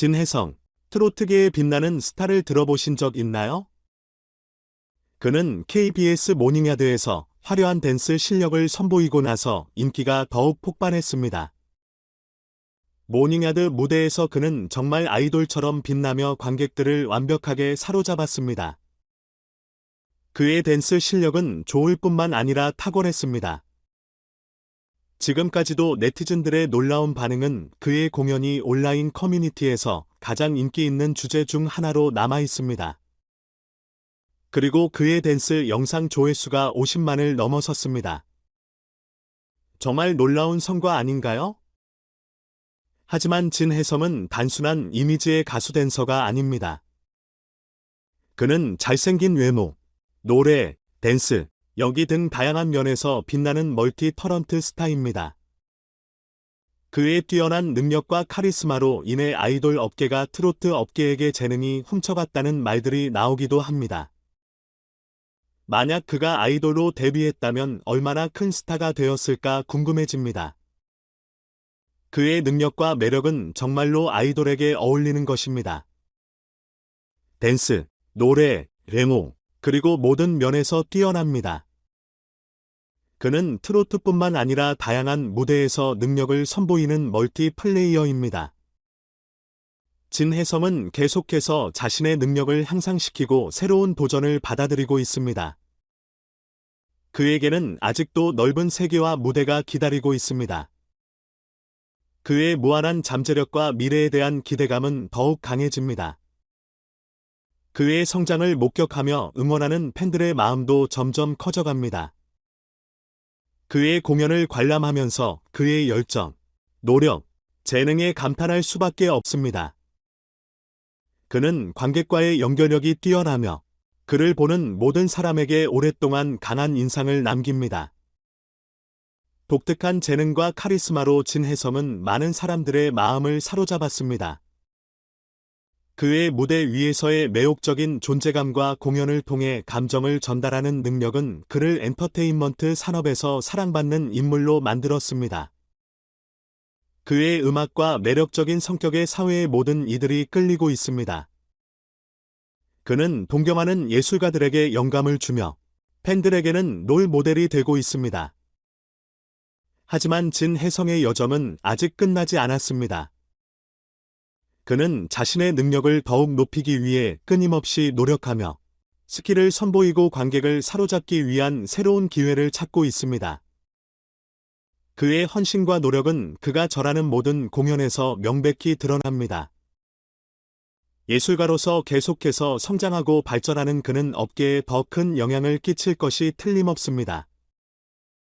진혜성, 트로트계에 빛나는 스타를 들어보신 적 있나요? 그는 KBS 모닝야드에서 화려한 댄스 실력을 선보이고 나서 인기가 더욱 폭발했습니다. 모닝야드 무대에서 그는 정말 아이돌처럼 빛나며 관객들을 완벽하게 사로잡았습니다. 그의 댄스 실력은 좋을 뿐만 아니라 탁월했습니다. 지금까지도 네티즌들의 놀라운 반응은 그의 공연이 온라인 커뮤니티에서 가장 인기 있는 주제 중 하나로 남아 있습니다. 그리고 그의 댄스 영상 조회수가 50만을 넘어섰습니다. 정말 놀라운 성과 아닌가요? 하지만 진혜성은 단순한 이미지의 가수 댄서가 아닙니다. 그는 잘생긴 외모, 노래, 댄스, 연기 등 다양한 면에서 빛나는 멀티 터런트 스타입니다. 그의 뛰어난 능력과 카리스마로 인해 아이돌 업계가 트로트 업계에게 재능이 훔쳐갔다는 말들이 나오기도 합니다. 만약 그가 아이돌로 데뷔했다면 얼마나 큰 스타가 되었을까 궁금해집니다. 그의 능력과 매력은 정말로 아이돌에게 어울리는 것입니다. 댄스, 노래, 외모, 그리고 모든 면에서 뛰어납니다. 그는 트로트뿐만 아니라 다양한 무대에서 능력을 선보이는 멀티 플레이어입니다. 진혜성은 계속해서 자신의 능력을 향상시키고 새로운 도전을 받아들이고 있습니다. 그에게는 아직도 넓은 세계와 무대가 기다리고 있습니다. 그의 무한한 잠재력과 미래에 대한 기대감은 더욱 강해집니다. 그의 성장을 목격하며 응원하는 팬들의 마음도 점점 커져갑니다. 그의 공연을 관람하면서 그의 열정, 노력, 재능에 감탄할 수밖에 없습니다. 그는 관객과의 연결력이 뛰어나며 그를 보는 모든 사람에게 오랫동안 강한 인상을 남깁니다. 독특한 재능과 카리스마로 진혜성은 많은 사람들의 마음을 사로잡았습니다. 그의 무대 위에서의 매혹적인 존재감과 공연을 통해 감정을 전달하는 능력은 그를 엔터테인먼트 산업에서 사랑받는 인물로 만들었습니다. 그의 음악과 매력적인 성격의 사회의 모든 이들이 끌리고 있습니다. 그는 동경하는 예술가들에게 영감을 주며 팬들에게는 롤 모델이 되고 있습니다. 하지만 진혜성의 여정은 아직 끝나지 않았습니다. 그는 자신의 능력을 더욱 높이기 위해 끊임없이 노력하며 스킬을 선보이고 관객을 사로잡기 위한 새로운 기회를 찾고 있습니다. 그의 헌신과 노력은 그가 절하는 모든 공연에서 명백히 드러납니다. 예술가로서 계속해서 성장하고 발전하는 그는 업계에 더 큰 영향을 끼칠 것이 틀림없습니다.